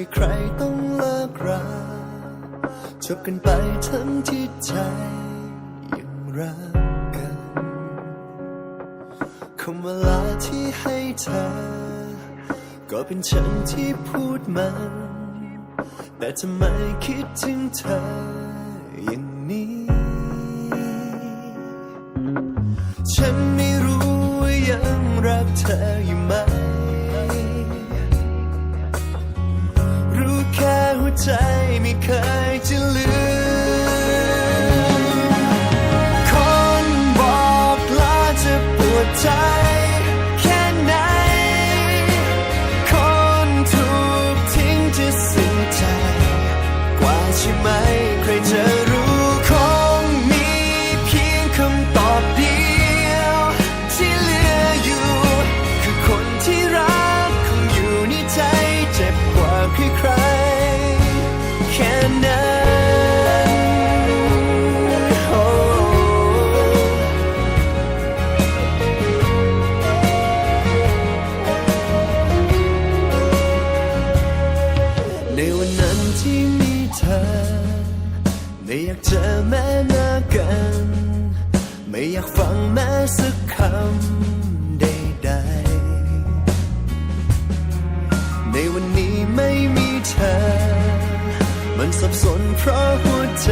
ให้ใครต้องเลิกราจบกันไปทั้งที่ใจยังรักกันคำว่าลาที่ให้เธอ ก็เป็นฉันที่พูดมัน แต่ทำไมคิดถึงเธออย่างนี้ ฉันไม่รู้ว่ายังรักเธออยู่ไหม ใจไม่เคยจะลืมคนบอกลาจะปวดใจแค่ไหน คนถูกทิ้งจะสิ้นใจกว่าใช่ไหม ไม่อยากเจอแม้หน้ากัน ไม่อยากฟังแม้สักคำใดๆในวันนี้ไม่มีเธอ มันสับสนเพราะหัวใจ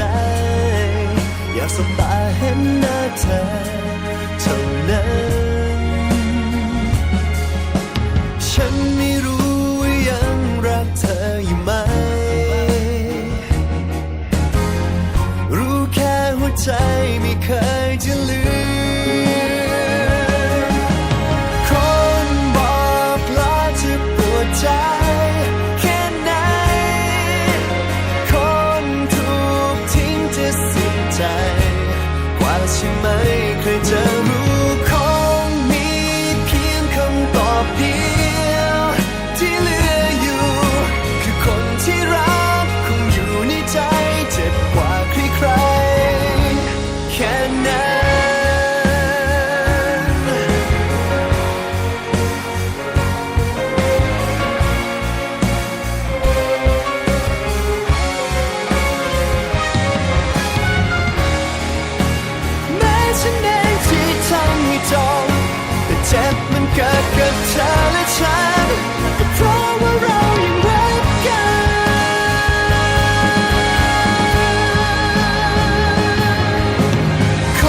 อยากสบตาเห็นหน้าเธอเท่านั้น ช่ไหมเคยเจอ เกิดกับเธอและฉันก็เพราะว่าเรายังรักกัน ค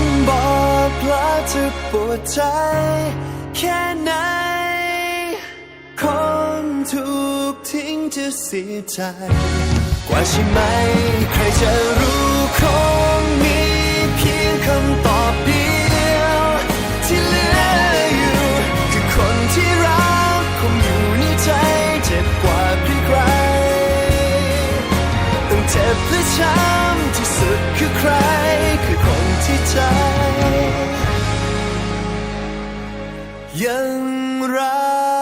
นบอกลาจะปวดใจแค่ไหน คนถูกทิ้งจะเสียใจ กว่าใช่ไหมใครจะรู้ เจ็บและช้ำที่สุดคือใคร คือคนที่ใจ ยังรัก